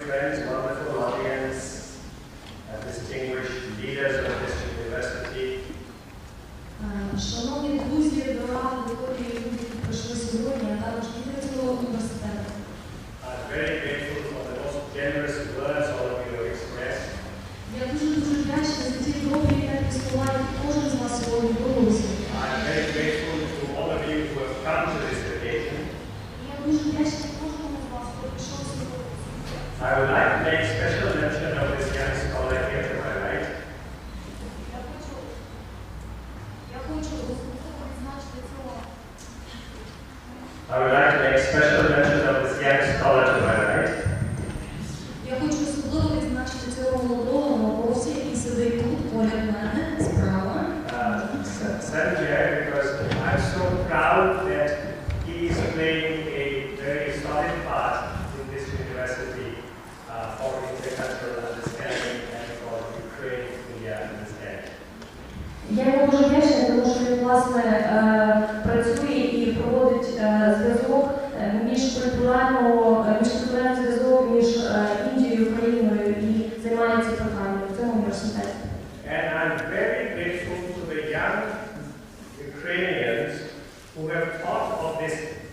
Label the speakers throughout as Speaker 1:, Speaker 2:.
Speaker 1: Friends, wonderful audience, uh, distinguished leaders of this university,
Speaker 2: Е, Шановні друзі, дорога аудиторії, люди, які прийшли сьогодні, а також діти цього університету.
Speaker 1: I would like to make special mention of this young scholar to my right.
Speaker 2: Я хочу особливо відзначити цього молодого науковця, який сидить тут поряд мене справа.
Speaker 1: Uh, Sanjay, because I'm so proud that he is playing a very solid part in this university uh, for intercultural understanding and for Ukraine India understanding.
Speaker 2: Я йому дуже вдячна, тому що він власне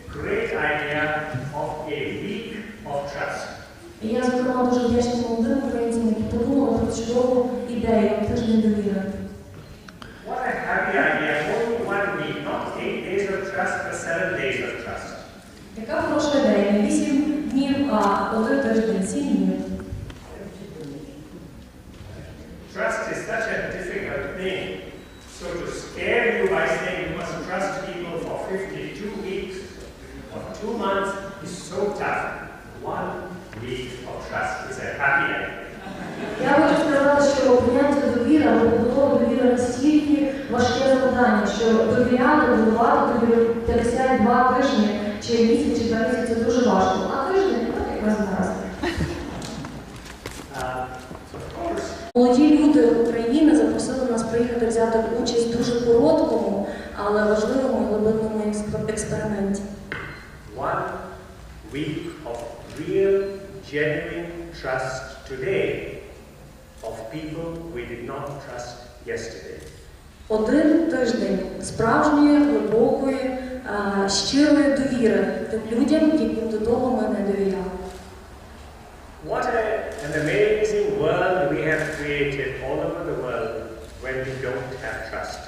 Speaker 1: Great idea of a week of trust.
Speaker 2: І я, зокрема, дуже вдячна молодим українцям, які подумали про чудову ідею тиждень довіри.
Speaker 1: What a happy idea, only one week, not eight days of trust, but seven days of trust.
Speaker 2: Яка хороша ідея, не вісім днів, а один тиждень, сім днів.
Speaker 1: Trust is such a difficult thing. So to scare you by saying you must trust people for 52 weeks or two months is so tough. One week of trust is a happy idea.
Speaker 2: Я хочу сказати, що поняття довіра або побудова довіри настільки важке завдання, що довіряти, будувати довіру 52 тижні чи місяць, чи два місяці це дуже важко. А тиждень, так як ми зараз. Молоді люди України запросили нас приїхати взяти участь в дуже короткому, але важливому і глибинному експерименті.
Speaker 1: one week of real, genuine trust today of people we did not trust yesterday.
Speaker 2: Один тиждень справжньої, глибокої, щирої довіри тим людям, яким до того ми не довіряли.
Speaker 1: What an amazing world we have created all over the world when we don't have trust.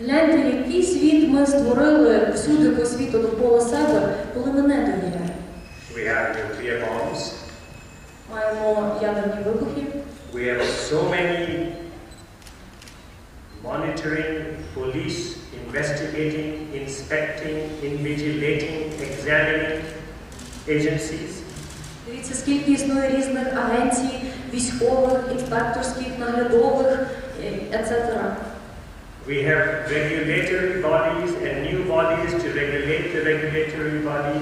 Speaker 2: Гляньте, який світ ми створили всюди по світу довкола себе, коли ми не довіряємо.
Speaker 1: We have nuclear bombs.
Speaker 2: Маємо ядерні вибухи,
Speaker 1: We have so many monitoring, police, investigating, inspecting, invigilating, examining agencies.
Speaker 2: Дивіться, скільки існує різних агенцій, військових, інспекторських, наглядових, etc.
Speaker 1: We have regulatory bodies and new bodies to regulate the regulatory body,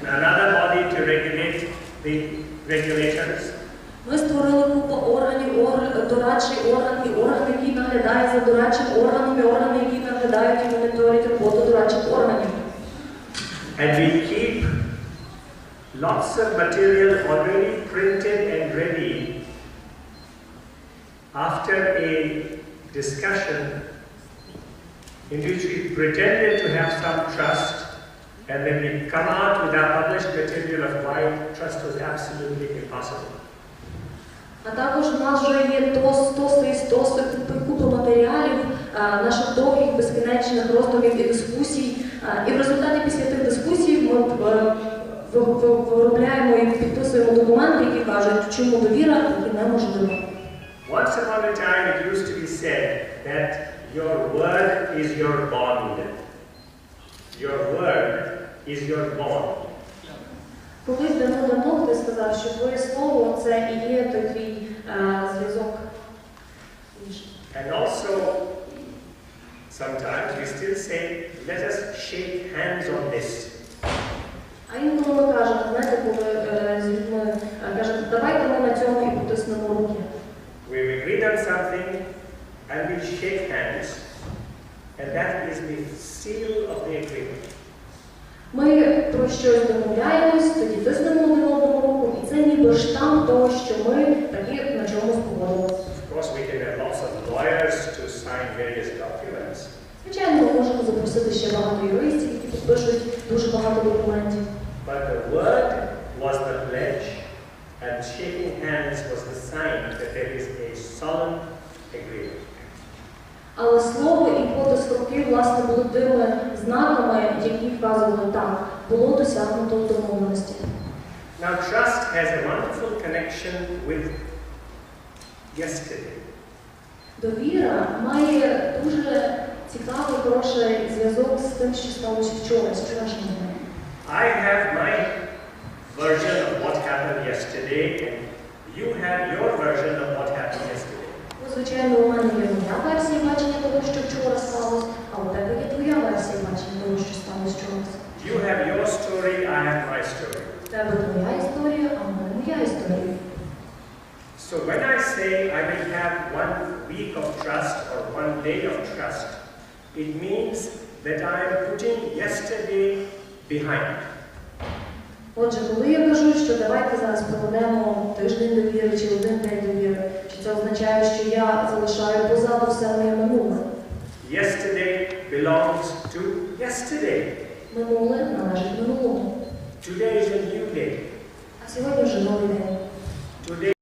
Speaker 1: and another body to regulate the regulators.
Speaker 2: Ми створили купу органів, орган, дорадчий орган і орган, який наглядає за дорадчим органом, і органи, які наглядають і моніторять роботу дорадчих органів.
Speaker 1: And we keep lots of material already printed and ready after a discussion in which we pretended to have some trust and then we come out with our published material of why trust was absolutely impossible.
Speaker 2: А також в нас вже є тос, тоси і стоси, купа матеріалів, наших довгих, безкінечних роздумів і дискусій. І в результаті після тих дискусій ми е, ви- ви- виробляємо і підписуємо документи, які кажуть, чому довіра і неможлива.
Speaker 1: Once upon a time it used to be said that your word is your bond. Your word is your bond.
Speaker 2: Колись давно-давно хтось сказав, що твоє слово це і є той твій е, зв'язок.
Speaker 1: And also, sometimes we still say, let us shake hands on this.
Speaker 2: А інколи ми кажемо, знаєте, коли е, з людьми е, кажемо, давайте ми на цьому і потиснемо руки.
Speaker 1: We've agreed on something and we shake hands, and that is the seal of the agreement.
Speaker 2: Ми про щось домовляємось, тоді тиснемо один одному руку, і це ніби штамп того, що ми таки на чомусь погодилися.
Speaker 1: Of course, we can have lots of lawyers to sign various documents,
Speaker 2: Звичайно, ми можемо запросити ще багато юристів, які підпишуть дуже багато документів.
Speaker 1: but the word was the pledge, and shaking hands was the sign that there is a solemn agreement.
Speaker 2: Але слово і подис руки, власне, були тими знаками, які вказували так, було досягнуто домовленості.
Speaker 1: Now, trust has a wonderful connection with yesterday.
Speaker 2: Довіра має дуже цікавий, хороший зв'язок з тим, що сталося вчора, з вчорашнім днем.
Speaker 1: I have my version of what happened yesterday, and you have your version of what happened yesterday.
Speaker 2: Ну, звичайно, у мене є моя версія бачення того, що вчора сталося, а у тебе є твоя версія бачення того, що сталося вчора.
Speaker 1: You have your story, I have my story.
Speaker 2: Тебе твоя історія, а у мене моя історія.
Speaker 1: So when I say I will have one week of trust or one day of trust, it means that I am putting yesterday behind.
Speaker 2: Отже, коли я кажу, що давайте зараз проведемо тиждень довіри чи один день довіри, це означає, що я залишаю позаду все моє минуле?
Speaker 1: Yesterday belongs to yesterday.
Speaker 2: Минуле належить минулому.
Speaker 1: Today is a new day.
Speaker 2: А сьогодні вже новий день.
Speaker 1: Today